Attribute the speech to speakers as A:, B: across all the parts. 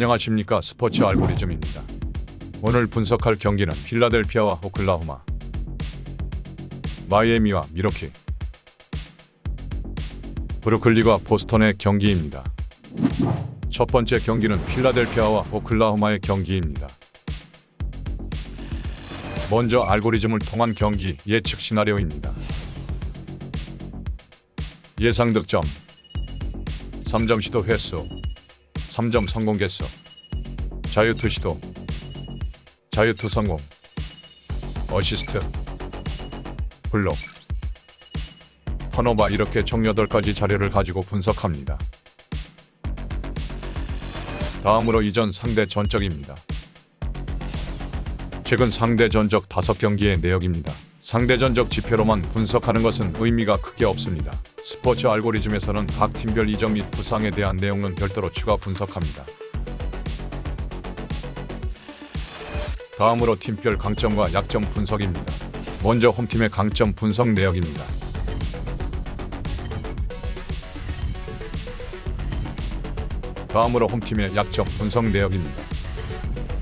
A: 안녕하십니까 스포츠 알고리즘입니다. 오늘 분석할 경기는 필라델피아와 오클라호마, 마이애미와 미러키, 브루클리와 보스턴의 경기입니다. 첫 번째 경기는 필라델피아와 오클라호마의 경기입니다. 먼저 알고리즘을 통한 경기 예측 시나리오입니다. 예상 득점 3점 시도 횟수 3점 성공 개수 자유투 시도 자유투 성공 어시스트 블록 턴오버 이렇게 총 8가지 자료를 가지고 분석합니다. 다음으로 이전 상대 전적입니다. 최근 상대 전적 5경기의 내역입니다. 상대 전적 지표로만 분석하는 것은 의미가 크게 없습니다. 스포츠 알고리즘에서는 각 팀별 이적 및 부상에 대한 내용은 별도로 추가 분석합니다. 다음으로 팀별 강점과 약점 분석입니다. 먼저 홈팀의 강점 분석 내역입니다. 다음으로 홈팀의 약점 분석 내역입니다.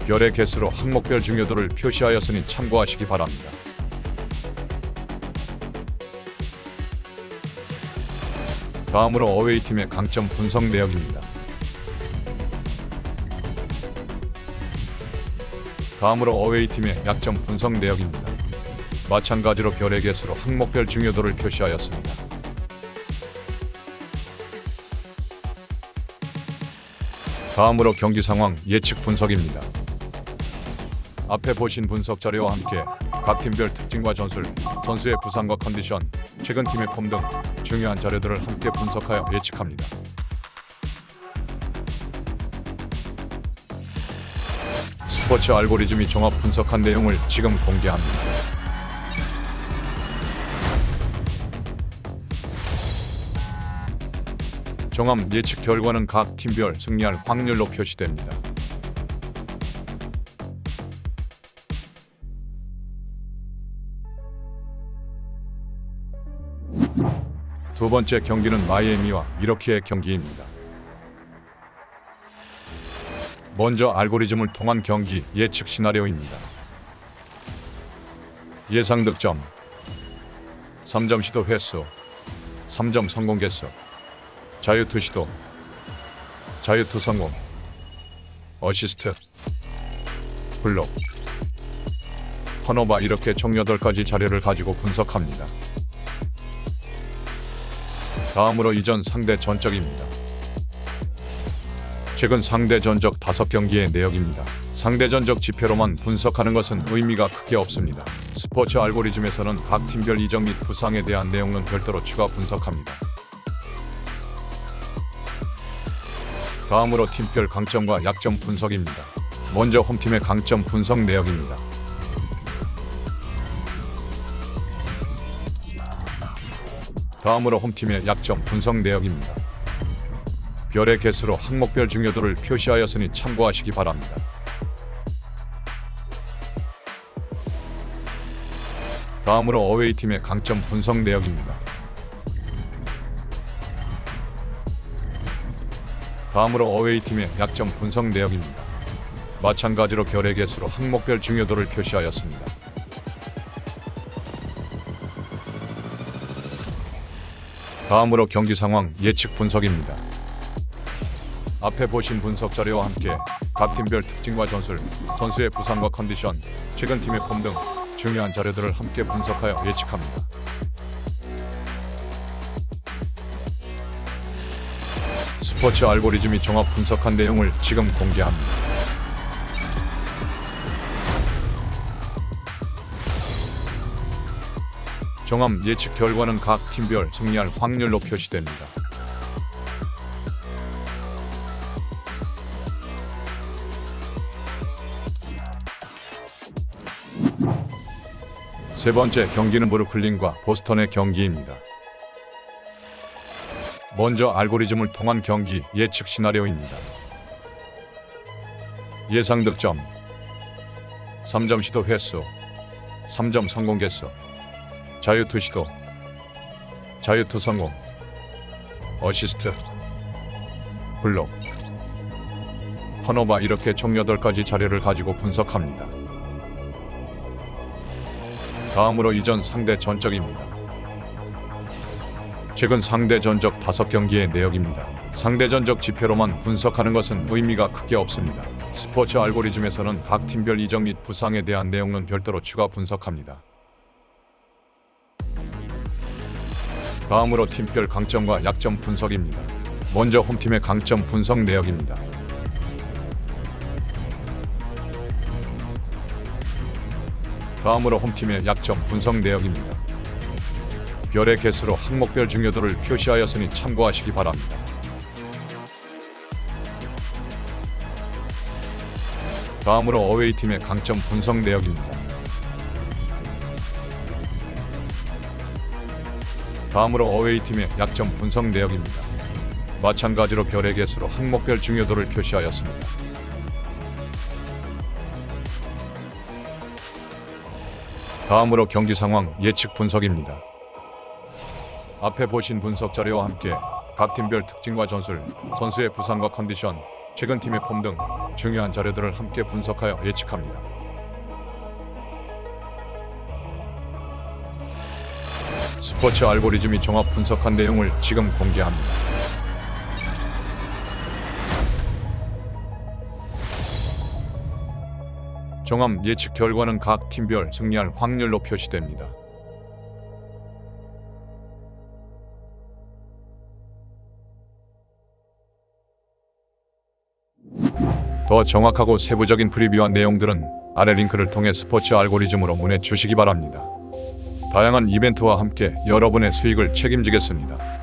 A: 별의 개수로 항목별 중요도를 표시하였으니 참고하시기 바랍니다. 다음으로 어웨이팀의 강점 분석 내역입니다. 다음으로 어웨이팀의 약점 분석 내역입니다. 마찬가지로 별의 개수로 항목별 중요도를 표시하였습니다. 다음으로 경기 상황 예측 분석입니다. 앞에 보신 분석 자료와 함께 각 팀별 특징과 전술, 선수의 부상과 컨디션, 최근 팀의 폼 등 중요한 자료들을 함께 분석하여 예측합니다. 스포츠 알고리즘이 종합 분석한 내용을 지금 공개합니다. 종합 예측 결과는 각 팀별 승리할 확률로 표시됩니다. 두 번째 경기는 마이애미와 미러키의 경기입니다. 먼저 알고리즘을 통한 경기 예측 시나리오입니다. 예상 득점. 3점 시도 횟수. 3점 성공 개수. 자유투 시도. 자유투 성공. 어시스트. 블록. 턴오버 이렇게 총 8가지 자료를 가지고 분석합니다. 다음으로 이전 상대 전적입니다. 최근 상대 전적 5경기의 내역입니다. 상대 전적 지표로만 분석하는 것은 의미가 크게 없습니다. 스포츠 알고리즘에서는 각 팀별 이적 및 부상에 대한 내용은 별도로 추가 분석합니다. 다음으로 팀별 강점과 약점 분석입니다. 먼저 홈팀의 강점 분석 내역입니다. 다음으로 홈팀의 약점 분석 내역입니다. 별의 개수로 항목별 중요도를 표시하였으니 참고하시기 바랍니다. 다음으로 어웨이팀의 강점 분석 내역입니다. 다음으로 어웨이팀의 약점 분석 내역입니다. 마찬가지로 별의 개수로 항목별 중요도를 표시하였습니다. 다음으로 경기 상황 예측 분석입니다. 앞에 보신 분석 자료와 함께 각 팀별 특징과 전술, 선수의 부상과 컨디션, 최근 팀의 폼 등 중요한 자료들을 함께 분석하여 예측합니다. 스포츠 알고리즘이 종합 분석한 내용을 지금 공개합니다. 종합 예측 결과는 각 팀별 승리할 확률로 표시됩니다. 세 번째 경기는 브루클린과 보스턴의 경기입니다. 먼저 알고리즘을 통한 경기 예측 시나리오입니다. 예상 득점 3점 시도 횟수 3점 성공 개수 자유투 시도 자유투 성공 어시스트 블록 턴오바 이렇게 총 8가지 자료를 가지고 분석합니다. 다음으로 이전 상대 전적입니다. 최근 상대 전적 5경기의 내역입니다. 상대 전적 지표로만 분석하는 것은 의미가 크게 없습니다. 스포츠 알고리즘에서는 각 팀별 이적 및 부상에 대한 내용은 별도로 추가 분석합니다. 다음으로 팀별 강점과 약점 분석입니다. 먼저 홈팀의 강점 분석 내역입니다. 다음으로 홈팀의 약점 분석 내역입니다. 별의 개수로 항목별 중요도를 표시하였으니 참고하시기 바랍니다. 다음으로 어웨이팀의 강점 분석 내역입니다. 다음으로 어웨이팀의 약점 분석 내역입니다. 마찬가지로 별의 개수로 항목별 중요도를 표시하였습니다. 다음으로 경기 상황 예측 분석입니다. 앞에 보신 분석 자료와 함께 각 팀별 특징과 전술, 선수의 부상과 컨디션, 최근 팀의 폼 등 중요한 자료들을 함께 분석하여 예측합니다. 스포츠 알고리즘이 종합 분석한 내용을 지금 공개합니다. 종합 예측 결과는 각 팀별 승리할 확률로 표시됩니다. 더 정확하고 세부적인 프리뷰와 내용들은 아래 링크를 통해 스포츠 알고리즘으로 문의 주시기 바랍니다. 다양한 이벤트와 함께 여러분의 수익을 책임지겠습니다.